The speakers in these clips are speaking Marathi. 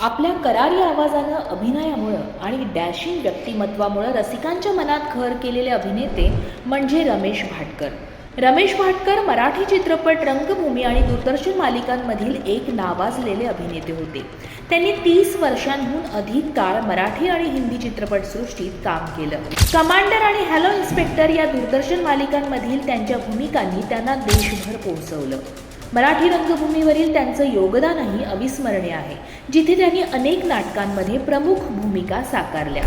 आपल्या करारी आवाजानं अभिनयामुळं आणि डॅशिंग व्यक्तिमत्वामुळं रसिकांच्या मनात घर केलेले अभिनेते म्हणजे रमेश भाटकर. रमेश भाटकर मराठी चित्रपट रंगभूमी आणि दूरदर्शन मालिकांमधील एक नावाजलेले अभिनेते होते. त्यांनी तीस वर्षांहून अधिक काळ मराठी आणि हिंदी चित्रपटसृष्टीत काम केलं. कमांडर आणि हॅलो इन्स्पेक्टर या दूरदर्शन मालिकांमधील त्यांच्या भूमिकांनी त्यांना देशभर पोहोचवलं. मराठी रंगभूमीवरील त्यांचं योगदानही अविस्मरणीय आहे जिथे त्यांनी अनेक नाटकांमध्ये प्रमुख भूमिका साकारल्या.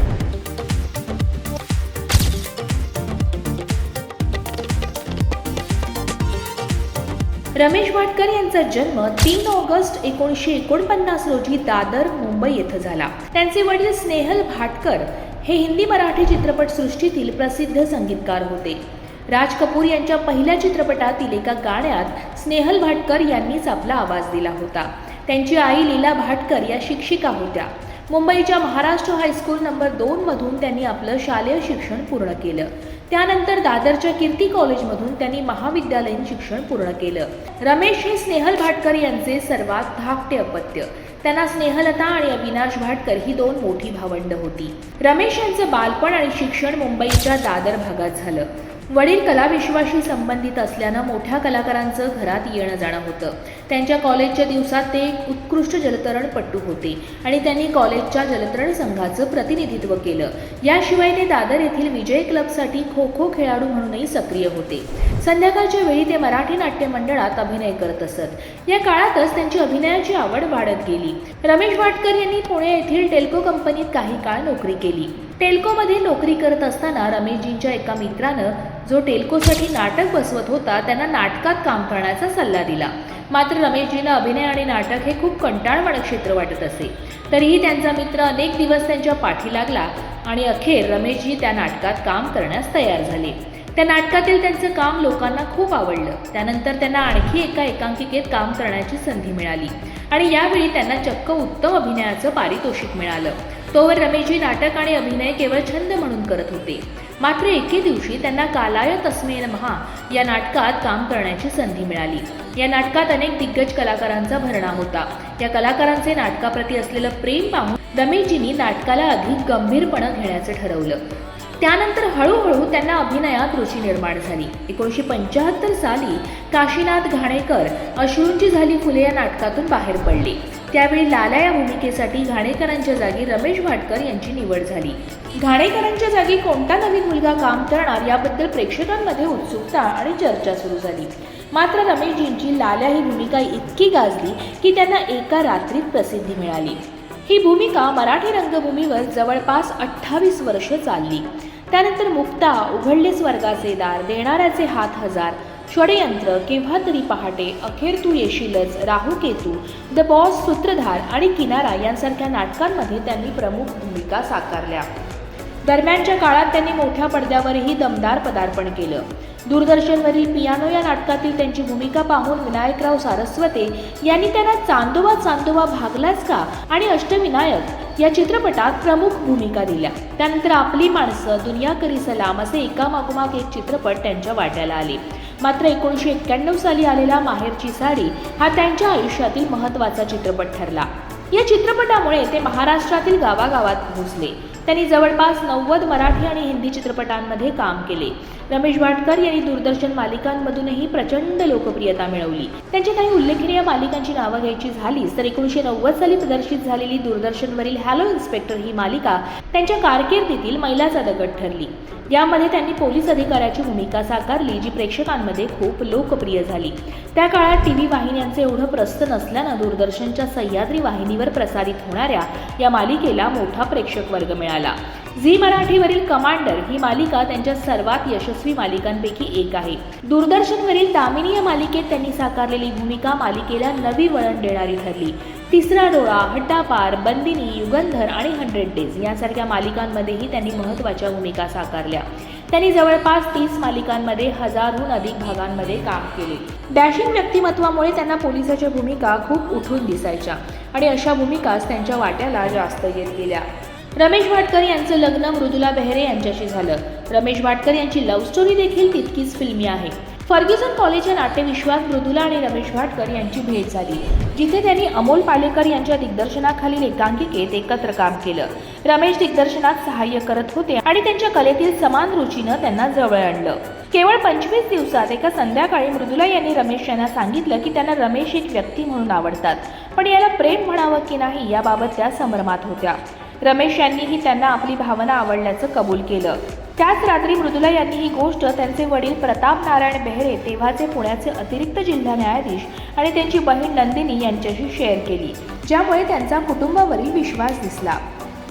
रमेश भाटकर यांचा जन्म तीन ऑगस्ट एकोणीसशे एकोणपन्नास रोजी दादर मुंबई येथे झाला. त्यांचे वडील स्नेहल भाटकर हे हिंदी मराठी चित्रपटसृष्टीतील प्रसिद्ध संगीतकार होते. राज कपूर यांच्या पहिल्या चित्रपटातील एका गाण्यात स्नेहल भाटकर यांनीच आपला आवाज दिला होता. त्यांची आई लीला भाटकर या शिक्षिका होत्या. मुंबईच्या महाराष्ट्र हायस्कूल नंबर दोनमधून त्यांनी आपलं शालेय शिक्षण पूर्ण केलं. त्यानंतर दादरच्या कीर्ती कॉलेजमधून त्यांनी महाविद्यालयीन शिक्षण पूर्ण केलं. रमेश हे स्नेहल भाटकर यांचे सर्वात धाकटे अपत्य. त्यांना स्नेहलता आणि अविनाश भाटकर ही दोन मोठी भावंड होती. रमेश यांचं बालपण आणि शिक्षण मुंबईच्या दादर भागात झालं. वडील कलाविश्वाशी संबंधित असल्यानं मोठ्या कलाकारांचं घरात येणं जाणं होतं. त्यांच्या कॉलेजच्या दिवसात ते एक उत्कृष्ट जलतरणपटू होते आणि त्यांनी कॉलेजच्या जलतरण संघाचं प्रतिनिधित्व केलं. याशिवाय ते दादर येथील विजय क्लबसाठी खो खो खेळाडू म्हणूनही सक्रिय होते. संध्याकाळच्या वेळी ते मराठी नाट्य मंडळात अभिनय करत असत. या काळातच त्यांची अभिनयाची आवड वाढत गेली. रमेश भाटकर यांनी पुणे येथील टेल्को कंपनीत काही काळ नोकरी केली. टेल्कोमध्ये नोकरी करत असताना रमेशजींच्या एका मित्रानं जो टेल्कोसाठी नाटक बसवत होता त्यांना नाटकात काम करण्याचा सल्ला दिला. मात्र रमेशजीला अभिनय आणि नाटक हे खूप कंटाळवाणं क्षेत्र वाटत असे. तरीही त्यांचा मित्र अनेक दिवस त्यांच्या पाठी लागला आणि अखेर रमेशजी त्या नाटकात काम करण्यास तयार झाले. त्या नाटकातील त्यांचं काम लोकांना खूप आवडलं. त्यानंतर त्यांना आणखी एका एकांकिकेत काम करण्याची संधी मिळाली. आणि यावेळी त्यांना चक्क उत्तम अभिनयाचं पारितोषिक मिळालं. तोवर रमेशजी नाटक आणि अभिनय केवळ छंद म्हणून करत होते. मात्र एके दिवशी त्यांना कालाय तस्मेन महा या नाटकात काम करण्याची संधी मिळाली. या नाटकात अनेक दिग्गज कलाकारांचा भरणा होता. या कलाकारांचे नाटकाप्रती असलेलं प्रेम पाहून रमेशजींनी नाटकाला अधिक गंभीरपणे घेण्याचं ठरवलं. त्यानंतर हळूहळू त्यांना अभिनयात रुची निर्माण झाली. एकोणीसशे पंच्याहत्तर साली काशीनाथ घाणेकर अश्रूंची झाली फुले या नाटकातून बाहेर पडले. त्यावेळी लाला या भूमिकेसाठी घाणेकरांच्या जागी रमेश भाटकर यांची निवड झाली. घाणेकरांच्या जागी कोणता नवीन मुलगा काम करणार याबद्दल प्रेक्षकांमध्ये उत्सुकता आणि चर्चा सुरू झाली. मात्र रमेशजींची लाल्या ही भूमिका इतकी गाजली की त्यांना एका रात्रीत प्रसिद्धी मिळाली. ही भूमिका मराठी रंगभूमीवर जवळपास अठ्ठावीस वर्ष चालली. त्यानंतर मुफ्ता उघडले स्वर्गाचे दार देणाऱ्याचे हात हजार. षडयंत्र केव्हा तरी पहाटे अखेर तू येशीलच. राहू केतू द बॉस सूत्रधार आणि किनारा यांसारख्या नाटकांमध्ये त्यांनी प्रमुख भूमिका साकारल्या. दरम्यानच्या काळात त्यांनी मोठ्या पडद्यावरही दमदार पदार्पण केलं. दूरदर्शनवरील पियानो या नाटकातील त्यांची भूमिका पाहून विनायकराव सारस्वते यांनी त्यांना चांदोबा चांदोबा भागलाच का आणि अष्टविनायक या चित्रपटात प्रमुख भूमिका दिल्या. त्यानंतर आपली माणसं दुनिया करी सलाम असे एकामागोमाग एक चित्रपट त्यांच्या वाट्याला आले. मात्र एकोणीसशे एक्क्याण्णव साली आलेला माहेरची साडी हा त्यांच्या आयुष्यातील महत्त्वाचा चित्रपट ठरला. या चित्रपटामुळे ते महाराष्ट्रातील गावागावात पोहोचले. त्यांनी जवळपास नव्वद मराठी आणि हिंदी चित्रपटांमध्ये काम केले. रमेश भाटकर यांनी दूरदर्शन मालिकांमधूनही प्रचंड लोकप्रियता मिळवली. त्यांच्या काही उल्लेखनीय मालिकांची नावं घ्यायची झालीच तर एकोणीसशे नव्वद साली प्रदर्शित झालेली दूरदर्शनवरील हॅलो इन्स्पेक्टर ही मालिका त्यांच्या कारकिर्दीतील मैलाचा दगड ठरली. यामध्ये त्यांनी पोलीस अधिकाऱ्याची भूमिका साकारली जी प्रेक्षकांमध्ये खूप लोकप्रिय झाली. त्या काळात टी व्ही वाहिन्यांचे एवढं प्रस्त नसल्यानं दूरदर्शनच्या सह्याद्री वाहिनीवर प्रसारित होणाऱ्या या मालिकेला मोठा प्रेक्षक वर्ग मिळाला. झी मराठीवरील कमांडर ही मालिका त्यांच्या सर्वात यशस्वी मालिकांपैकी एक आहे. दूरदर्शनवरील दामिनी या मालिकेत त्यांनी साकारलेली भूमिका मालिकेला नवी वळण देणारी ठरली. तिसरा डोळा हड्डापार बंदिनी युगंधर आणि हंड्रेड डेज यांसारख्या मालिकांमध्येही त्यांनी महत्त्वाच्या भूमिका साकारल्या. त्यांनी जवळपास तीस मालिकांमध्ये हजारहून अधिक भागांमध्ये काम केले. डॅशिंग व्यक्तिमत्वामुळे त्यांना पोलिसाच्या भूमिका खूप उठून दिसायच्या आणि अशा भूमिकाच त्यांच्या वाट्याला जास्त येत गेल्या. रमेश भाटकर यांचं लग्न मृदुला बेहरे यांच्याशी झालं. रमेश भाटकर यांची लव्ह स्टोरी देखील तितकीच फिल्मी आहे. फर्ग्युसन कॉलेज या नाट्यविश्वात मृदुला आणि रमेश भाटकर यांची भेट झाली जिथे त्यांनी अमोल पालेकर यांच्या दिग्दर्शनाखालील एकांकिकेत एकत्र काम केलं. रमेश दिग्दर्शनात सहाय्य करत होते आणि त्यांच्या कलेतील समान रुचीनं त्यांना जवळ आणलं. केवळ पंचवीस दिवसात एका संध्याकाळी मृदुला यांनी रमेश यांना सांगितलं की त्यांना रमेश एक व्यक्ती म्हणून आवडतात पण याला प्रेम म्हणावं की नाही याबाबत त्या संभ्रमात होत्या. रमेश यांनीही त्यांना आपली भावना आवडल्याचं कबूल केलं. त्याच रात्री मृदुला यांनी ही गोष्ट त्यांचे वडील प्रताप नारायण बेहरे तेव्हाचे पुण्याचे अतिरिक्त जिल्हा न्यायाधीश आणि त्यांची बहीण नंदिनी यांच्याशी शेअर केली ज्यामुळे त्यांचा कुटुंबावरील विश्वास दिसला.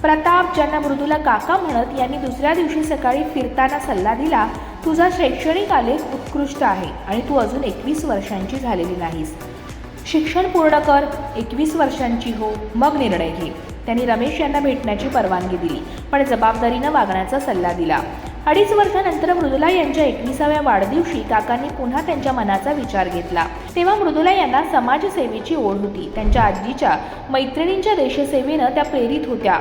प्रताप ज्यांना मृदुला काका म्हणत यांनी दुसऱ्या दिवशी सकाळी फिरताना सल्ला दिला तुझा शैक्षणिक आलेख उत्कृष्ट आहे आणि तू अजून एकवीस वर्षांची झालेली नाहीस. शिक्षण पूर्ण कर एकवीस वर्षांची हो मग निर्णय घे. त्यांनी रमेश यांना भेटण्याची परवानगी दिली पण जबाबदारीनं वागण्याचा सल्ला दिला. अडीच वर्षानंतर मृदुला यांच्या एकविसाव्या वाढदिवशी काकांनी पुन्हा त्यांच्या मनाचा विचार घेतला. तेव्हा मृदुला यांना समाजसेवेची ओढ होती. त्यांच्या आजीच्या मैत्रिणींच्या देशसेवेनं त्या प्रेरित होत्या.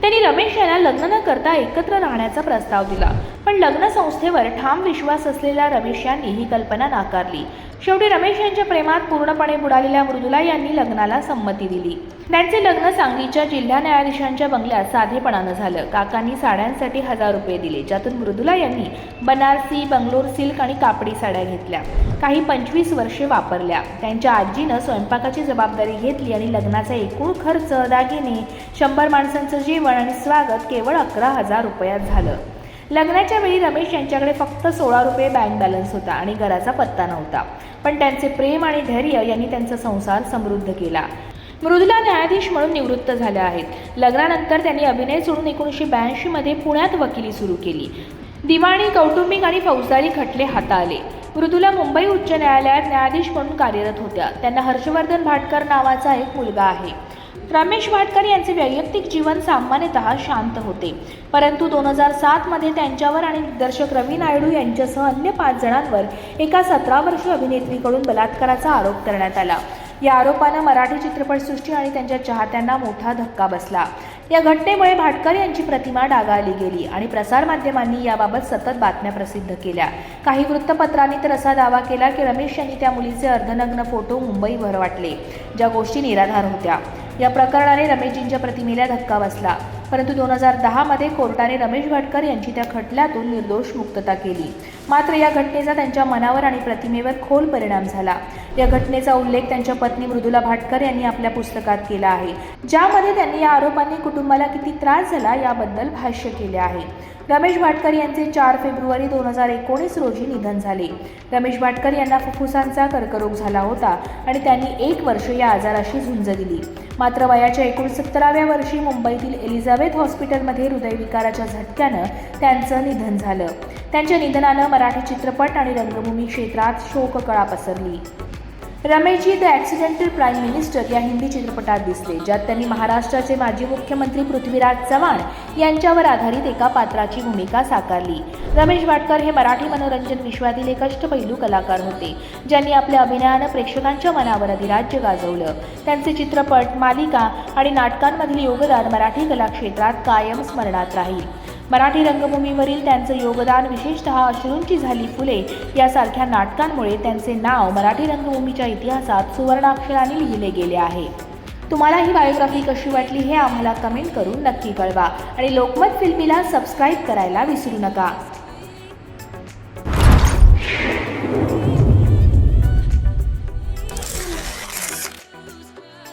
त्यांनी रमेश यांना लग्न न करता एकत्र राहण्याचा प्रस्ताव दिला. पण लग्न संस्थेवर ठाम विश्वास असलेल्या रमेश यांनी ही कल्पना नाकारली. शेवटी रमेश यांच्या प्रेमात पूर्णपणे बुडालेल्या मृदुला यांनी लग्नाला संमती दिली. त्यांचे लग्न सांगलीच्या जिल्हा न्यायाधीशांच्या बंगल्यात साधेपणानं झालं. काकांनी साड्यांसाठी हजार रुपये दिले ज्यातून मृदुला यांनी बनारसी बंगलोर सिल्क आणि कापडी साड्या घेतल्या. काही पंचवीस वर्षे वापरल्या. त्यांच्या आजीनं स्वयंपाकाची जबाबदारी घेतली आणि लग्नाचा एकूण खर्च दागिने शंभर माणसांचं जेवण आणि स्वागत केवळ अकरा हजार रुपयात झालं. लग्नाच्या वेळी रमेश यांच्याकडे फक्त सोळा रुपये बँक बॅलन्स होता आणि घराचा पत्ता नव्हता. पण त्यांचे प्रेम आणि धैर्य यांनी त्यांचा संसार समृद्ध केला. मृदुला न्यायाधीश म्हणून निवृत्त झाल्या आहेत. लग्नानंतर त्यांनी अभिनय सोडून एकोणीसशे ब्याऐंशीमध्ये पुण्यात वकिली सुरू केली. दिवाणी कौटुंबिक आणि फौजदारी खटले हाताळले. मृदुला मुंबई उच्च न्यायालयात न्यायाधीश म्हणून कार्यरत होत्या. त्यांना हर्षवर्धन भाटकर नावाचा एक मुलगा आहे. रमेश भाटकर यांचे वैयक्तिक जीवन सामान्यतः शांत होते. परंतु दोन हजार सातमध्ये त्यांच्यावर आणि दिग्दर्शक रवी नायडू यांच्यासह अन्य पाच जणांवर एका सतरा वर्षीय अभिनेत्रीकडून बलात्काराचा आरोप करण्यात आला. या आरोपानं मराठी चित्रपटसृष्टी आणि त्यांच्या चाहत्यांना मोठा धक्का बसला. या घटनेमुळे भाटकर यांची प्रतिमा डागाळली गेली आणि प्रसारमाध्यमांनी याबाबत सतत बातम्या प्रसिद्ध केल्या. काही वृत्तपत्रांनी तर असा दावा केला की रमेश यांनी त्या मुलीचे अर्धनग्न फोटो मुंबईभर वाटले ज्या गोष्टी निराधार होत्या. या प्रकरणाने रमेशजींच्या प्रतिमेला धक्का बसला. परंतु दोन हजार दहामध्ये कोर्टाने रमेश भाटकर यांची त्या खटल्यातून निर्दोष मुक्तता केली. मात्र या घटनेचा त्यांच्या मनावर आणि प्रतिमेवर खोल परिणाम झाला. या घटनेचा उल्लेख त्यांच्या पत्नी मृदुला भाटकर यांनी आपल्या पुस्तकात केला आहे. ज्यामध्ये त्यांनी या आरोपांनी कुटुंबाला किती त्रास झाला याबद्दल भाष्य केले आहे. रमेश भाटकर यांचे चार फेब्रुवारी दोन हजार एकोणीस रोजी निधन झाले. रमेश भाटकर यांना फुफ्फुसांचा कर्करोग झाला होता आणि त्यांनी एक वर्ष या आजाराशी झुंज दिली. मात्र वयाच्या एकोणसत्तराव्या वर्षी मुंबईतील एलिझाबेथ हॉस्पिटलमध्ये हृदयविकाराच्या झटक्यानं त्यांचं निधन झालं. त्यांच्या निधनानं मराठी चित्रपट आणि रंगभूमी क्षेत्रात शोककळा पसरली. Rameshji The Accidental Prime Minister या हिंदी चित्रपटात दिसले ज्यात त्यांनी महाराष्ट्राचे माजी मुख्यमंत्री पृथ्वीराज चव्हाण यांच्यावर आधारित एका पात्राची भूमिका साकारली. रमेश भाटकर हे मराठी मनोरंजन विश्वातील एक अष्टपैलू कलाकार होते ज्यांनी आपल्या अभिनयानं प्रेक्षकांच्या मनावर अधिराज्य गाजवलं. त्यांचे चित्रपट मालिका आणि नाटकांमधील योगदान मराठी कलाक्षेत्रात कायम स्मरणात राहील. मराठी रंगभूमीवरील त्यांचं योगदान विशेषतः अश्रूंची झाली फुले यासारख्या नाटकांमुळे त्यांचे नाव मराठी रंगभूमीच्या इतिहासात सुवर्णाक्षराने लिहिले गेले आहे. तुम्हाला ही बायोग्राफी कशी वाटली हे आम्हाला कमेंट करून नक्की कळवा. आणि लोकमत फिल्मीला सबस्क्राईब करायला विसरू नका.